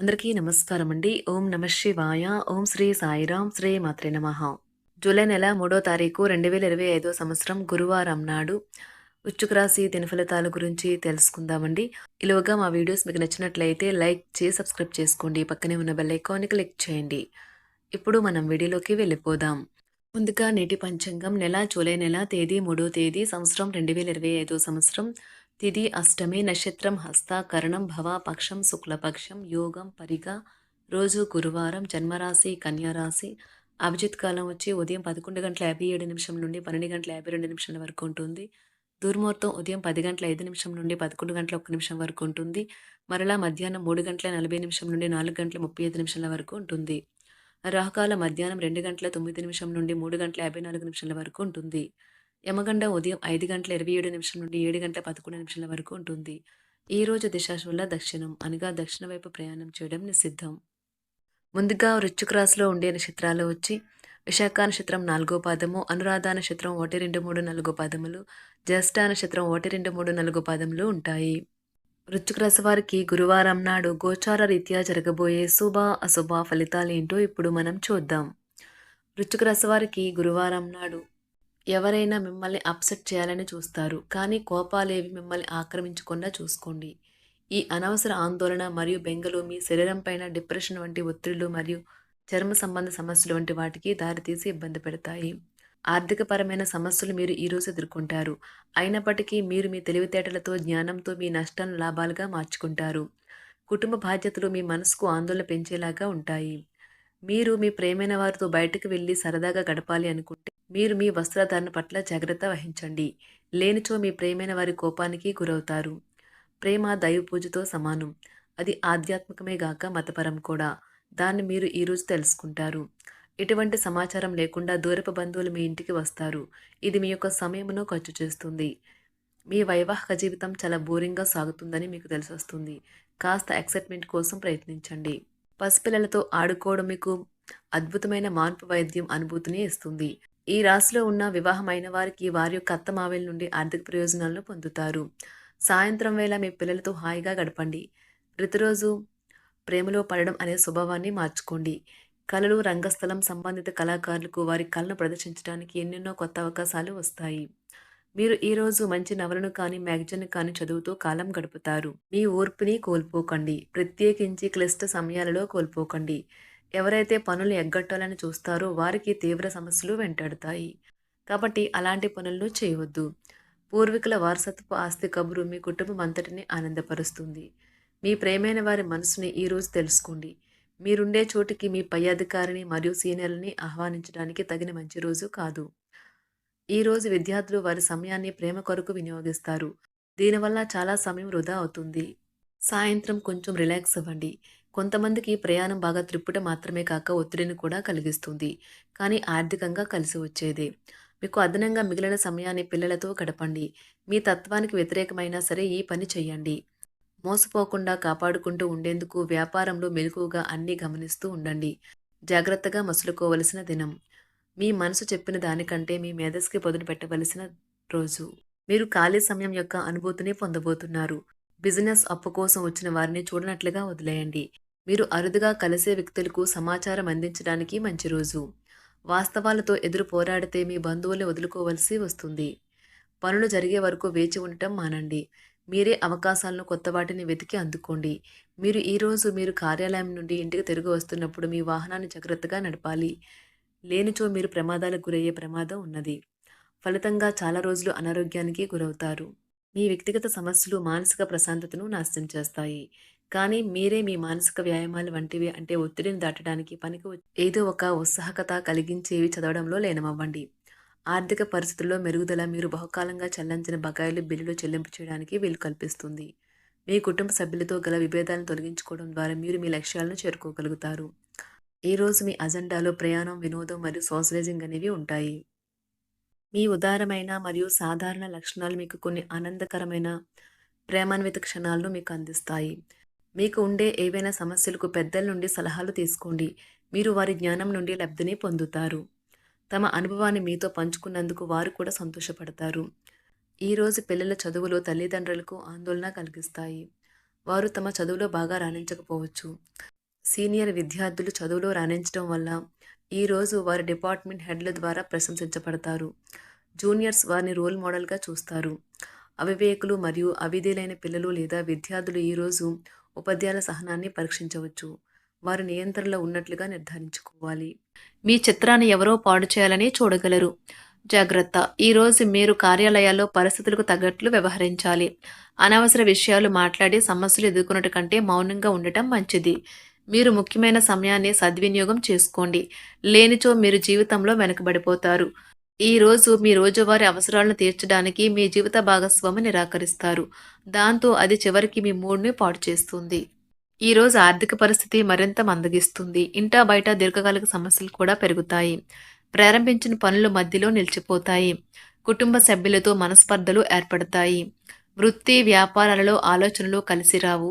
అందరికీ నమస్కారం అండి ఓం నమ శివాయ. ఓం శ్రీ సాయిరాం శ్రీ మాత్రే నమ. జూలై నెల మూడో తారీఖు రెండు వేల ఇరవై ఐదో సంవత్సరం గురువారం నాడు ఉచ్చుక రాశి ఫలితాల గురించి తెలుసుకుందామండి. ఇలాగా మా వీడియోస్ మీకు నచ్చినట్లయితే లైక్ చేసి సబ్స్క్రైబ్ చేసుకోండి. పక్కనే ఉన్న బెల్ ఐకాన్ని క్లిక్ చేయండి. ఇప్పుడు మనం వీడియోలోకి వెళ్ళిపోదాం. ముందుగా నేటి పంచాంగం నెల జూలై నెల తేదీ మూడో తేదీ సంవత్సరం రెండు వేల ఇరవై ఐదో సంవత్సరం. తిథి అష్టమి నక్షత్రం హస్త కరణం భవ పక్షం శుక్లపక్షం యోగం పరిగ రోజు గురువారం జన్మరాశి కన్యారాశి. అభిజిత్ కాలం వచ్చి ఉదయం పదకొండు గంటల యాభై ఏడు నిమిషం నుండి పన్నెండు గంటల యాభై రెండు నిమిషాల వరకు ఉంటుంది. దుర్ముహూర్తం ఉదయం పది గంటల ఐదు నిమిషం నుండి పదకొండు గంటల ఒక్క నిమిషం వరకు ఉంటుంది. మరలా మధ్యాహ్నం మూడు గంటల నలభై నిమిషం నుండి నాలుగు గంటల ముప్పై ఐదు నిమిషాల వరకు ఉంటుంది. రాహకాల మధ్యాహ్నం రెండు గంటల తొమ్మిది నిమిషం నుండి మూడు గంటల యాభై నాలుగు నిమిషాల వరకు ఉంటుంది. యమగండ ఉదయం ఐదు గంటల ఇరవై ఏడు నిమిషం నుండి ఏడు గంటల పదకొండు నిమిషాల వరకు ఉంటుంది. ఈ రోజు దిశాశుల దక్షిణం అనగా దక్షిణ వైపు ప్రయాణం చేయడం నిషిద్ధం. ముందుగా వృశ్చిక రాశిలో ఉండే నక్షత్రాలు వచ్చి విశాఖ నక్షత్రం నాలుగో పాదము అనురాధ నక్షత్రం ఒకటి రెండు మూడు నాలుగో పాదములు జ్యేష్ఠ నక్షత్రం ఒకటి రెండు మూడు నాలుగో పాదములు ఉంటాయి. వృశ్చిక రాశి వారికి గురువారం నాడు గోచార రీత్యా జరగబోయే శుభ అశుభ ఫలితాలు ఏంటో ఇప్పుడు మనం చూద్దాం. వృశ్చిక రాశి వారికి గురువారం నాడు ఎవరైనా మిమ్మల్ని అప్సెట్ చేయాలని చూస్తారు. కానీ కోపాలేవి మిమ్మల్ని ఆక్రమించకుండా చూసుకోండి. ఈ అనవసర ఆందోళన మరియు బెంగలు మీ శరీరం పైన డిప్రెషన్ వంటి ఒత్తిళ్ళు మరియు చర్మ సంబంధ సమస్యలు వంటి వాటికి దారితీసి ఇబ్బంది పెడతాయి. ఆర్థికపరమైన సమస్యలు మీరు ఈరోజు ఎదుర్కొంటారు. అయినప్పటికీ మీరు మీ తెలివితేటలతో జ్ఞానంతో మీ నష్టాలను లాభాలుగా మార్చుకుంటారు. కుటుంబ బాధ్యతలు మీ మనసుకు ఆందోళన పెంచేలాగా ఉంటాయి. మీరు మీ ప్రేమైన వారితో బయటకు వెళ్ళి సరదాగా గడపాలి అనుకుంటే మీరు మీ వస్త్రధారణ పట్ల జాగ్రత్త వహించండి. లేనిచో మీ ప్రేమైన వారి కోపానికి గురవుతారు. ప్రేమ దైవ పూజతో సమానం. అది ఆధ్యాత్మికమే గాక మతపరం కూడా. దాన్ని మీరు ఈరోజు తెలుసుకుంటారు. ఎటువంటి సమాచారం లేకుండా దూరపు బంధువులు మీ ఇంటికి వస్తారు. ఇది మీ యొక్క సమయమును ఖర్చు చేస్తుంది. మీ వైవాహిక జీవితం చాలా బోరింగ్గా సాగుతుందని మీకు తెలిసొస్తుంది. కాస్త ఎక్సైట్మెంట్ కోసం ప్రయత్నించండి. పసిపిల్లలతో ఆడుకోవడం మీకు అద్భుతమైన మార్పు వైద్యం అనుభూతిని ఇస్తుంది. ఈ రాశిలో ఉన్న వివాహమైన వారికి వారి యొక్క అత్తమావేల నుండి ఆర్థిక ప్రయోజనాలను పొందుతారు. సాయంత్రం వేళ మీ పిల్లలతో హాయిగా గడపండి. ప్రతిరోజు ప్రేమలో పడడం అనే స్వభావాన్ని మార్చుకోండి. కళలు రంగస్థలం సంబంధిత కళాకారులకు వారి కళను ప్రదర్శించడానికి ఎన్నెన్నో కొత్త అవకాశాలు వస్తాయి. మీరు ఈరోజు మంచి నవలను కానీ మ్యాగజైన్ కానీ చదువుతూ కాలం గడుపుతారు. మీ ఓర్పుని కోల్పోకండి. ప్రత్యేకించి క్లిష్ట సమయాలలో కోల్పోకండి. ఎవరైతే పనులు ఎగ్గట్టాలని చూస్తారో వారికి తీవ్ర సమస్యలు వెంటాడుతాయి. కాబట్టి అలాంటి పనులను చేయవద్దు. పూర్వీకుల వారసత్వ ఆస్తి కబురు మీ కుటుంబం అంతటిని ఆనందపరుస్తుంది. మీ ప్రేమైన వారి మనసుని ఈరోజు తెలుసుకోండి. మీరుండే చోటికి మీ పై అధికారిని మరియు సీనియర్లని ఆహ్వానించడానికి తగిన మంచి రోజు కాదు. ఈరోజు విద్యార్థులు వారి సమయాన్ని ప్రేమ కొరకు వినియోగిస్తారు. దీనివల్ల చాలా సమయం వృధా అవుతుంది. సాయంత్రం కొంచెం రిలాక్స్ అవ్వండి. కొంతమందికి ప్రయాణం బాగా త్రిప్పుట మాత్రమే కాక ఒత్తిడిని కూడా కలిగిస్తుంది. కానీ ఆర్థికంగా కలిసి వచ్చేదే. మీకు అదనంగా మిగిలిన సమయాన్ని పిల్లలతో గడపండి. మీ తత్వానికి వ్యతిరేకమైనా సరే ఈ పని చేయండి మోసపోకుండా కాపాడుకుంటూ ఉండేందుకు వ్యాపారంలో మెలకువగా అన్నీ గమనిస్తూ ఉండండి. జాగ్రత్తగా మసులుకోవలసిన దినం. మీ మనసు చెప్పిన దానికంటే మీ మేధస్కి పొదును పెట్టవలసిన రోజు. మీరు ఖాళీ సమయం యొక్క అనుభూతిని పొందబోతున్నారు. బిజినెస్ అప్పు కోసం వచ్చిన వారిని చూడనట్లుగా వదిలేయండి. మీరు అరుదుగా కలిసే వ్యక్తులకు సమాచారం అందించడానికి మంచి రోజు. వాస్తవాలతో ఎదురు పోరాడితే మీ బంధువుల్ని వదులుకోవలసి వస్తుంది. పనులు జరిగే వరకు వేచి ఉండటం మానండి. మీరే అవకాశాలను కొత్త వాటిని వెతికి అందుకోండి. మీరు ఈరోజు మీరు కార్యాలయం నుండి ఇంటికి తిరిగి వస్తున్నప్పుడు మీ వాహనాన్ని జాగ్రత్తగా నడపాలి. లేనిచో మీరు ప్రమాదాలకు గురయ్యే ప్రమాదం ఉన్నది. ఫలితంగా చాలా రోజులు అనారోగ్యానికి గురవుతారు. మీ వ్యక్తిగత సమస్యలు మానసిక ప్రశాంతతను నాశనం చేస్తాయి. కానీ మీరే మీ మానసిక వ్యాయామాలు వంటివి అంటే ఒత్తిడిని దాటడానికి పనికి ఏదో ఒక ఉత్సాహకత కలిగించేవి చదవడంలో లేనమవ్వండి. ఆర్థిక పరిస్థితుల్లో మెరుగుదల మీరు బహుకాలంగా చెల్లించిన బకాయిలు బిల్లులు చెల్లింపు చేయడానికి వీలు కల్పిస్తుంది. మీ కుటుంబ సభ్యులతో గల విభేదాలను తొలగించుకోవడం ద్వారా మీరు మీ లక్ష్యాలను చేరుకోగలుగుతారు. ఈరోజు మీ అజెండాలో ప్రయాణం వినోదం మరియు సోషలైజింగ్ అనేవి ఉంటాయి. మీ ఉదారమైన మరియు సాధారణ లక్షణాలు మీకు కొన్ని ఆనందకరమైన ప్రేమాన్విత క్షణాలను మీకు అందిస్తాయి. మీకు ఉండే ఏవైనా సమస్యలకు పెద్దల నుండి సలహాలు తీసుకోండి. మీరు వారి జ్ఞానం నుండి లబ్ధిని పొందుతారు. తమ అనుభవాన్ని మీతో పంచుకున్నందుకు వారు కూడా సంతోషపడతారు. ఈరోజు పిల్లల చదువులు తల్లిదండ్రులకు ఆందోళన కలిగిస్తాయి. వారు తమ చదువులో బాగా రాణించకపోవచ్చు. సీనియర్ విద్యార్థులు చదువులో రాణించడం వల్ల ఈరోజు వారి డిపార్ట్మెంట్ హెడ్ల ద్వారా ప్రశంసించబడతారు. జూనియర్స్ వారిని రోల్ మోడల్గా చూస్తారు. అవివేకులు మరియు అవిధేలైన పిల్లలు లేదా విద్యార్థులు ఈరోజు ఉపాధ్యాయుల సహనాన్ని పరీక్షించవచ్చు. వారు నియంత్రణలో ఉన్నట్లుగా నిర్ధారించుకోవాలి. మీ చిత్రాన్ని ఎవరో పాడు చేయాలని చూడగలరు. జాగ్రత్త! ఈరోజు మీరు కార్యాలయాల్లో పరిస్థితులకు తగ్గట్లు వ్యవహరించాలి. అనవసర విషయాలు మాట్లాడి సమస్యలు ఎదుర్కొన్నట్టు కంటే మౌనంగా ఉండటం మంచిది. మీరు ముఖ్యమైన సమయాన్ని సద్వినియోగం చేసుకోండి. లేనిచో మీరు జీవితంలో వెనకబడిపోతారు. ఈ రోజు మీ రోజువారి అవసరాలను తీర్చడానికి మీ జీవిత భాగస్వామి నిరాకరిస్తారు. దాంతో అది చివరికి మీ మూడ్ని పాడు చేస్తుంది. ఈ రోజు ఆర్థిక పరిస్థితి మరింత మందగిస్తుంది. ఇంటా బయట దీర్ఘకాలిక సమస్యలు కూడా పెరుగుతాయి. ప్రారంభించిన పనులు మధ్యలో నిలిచిపోతాయి. కుటుంబ సభ్యులతో మనస్పర్ధలు ఏర్పడతాయి. వృత్తి వ్యాపారాలలో ఆలోచనలు కలిసి రావు.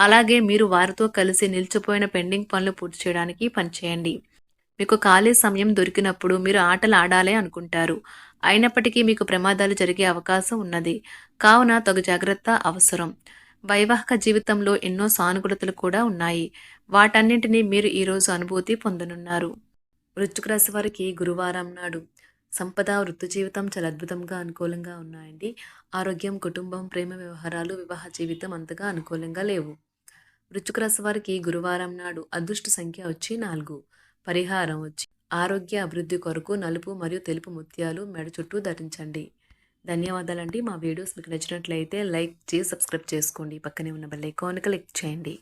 అలాగే మీరు వారితో కలిసి నిలిచిపోయిన పెండింగ్ పనులు పూర్తి చేయడానికి పనిచేయండి. మీకు ఖాళీ సమయం దొరికినప్పుడు మీరు ఆటలు ఆడాలి అనుకుంటారు. అయినప్పటికీ మీకు ప్రమాదాలు జరిగే అవకాశం ఉన్నది. కావున తగు జాగ్రత్త అవసరం. వైవాహిక జీవితంలో ఎన్నో సానుకూలతలు కూడా ఉన్నాయి. వాటన్నింటినీ మీరు ఈరోజు అనుభూతి పొందనున్నారు. వృశ్చిక రాశి వారికి గురువారం నాడు సంపద వృత్తి జీవితం చాలా అద్భుతంగా అనుకూలంగా ఉన్నాయండి. ఆరోగ్యం కుటుంబం ప్రేమ వ్యవహారాలు వివాహ జీవితం అంతగా అనుకూలంగా లేవు. వృశ్చిక రాశి వారికి గురువారం నాడు అదృష్ట సంఖ్య వచ్చి నాలుగు. పరిహారం వచ్చి ఆరోగ్య అభివృద్ధి కొరకు నలుపు మరియు తెలుపు ముత్యాలు మెడ చుట్టూ ధరించండి. ధన్యవాదాలండి. మా వీడియోస్ మీకు నచ్చినట్లయితే లైక్ చేసి సబ్స్క్రైబ్ చేసుకోండి. పక్కనే ఉన్న బెల్ ఐకాన్ క్లిక్ చేయండి.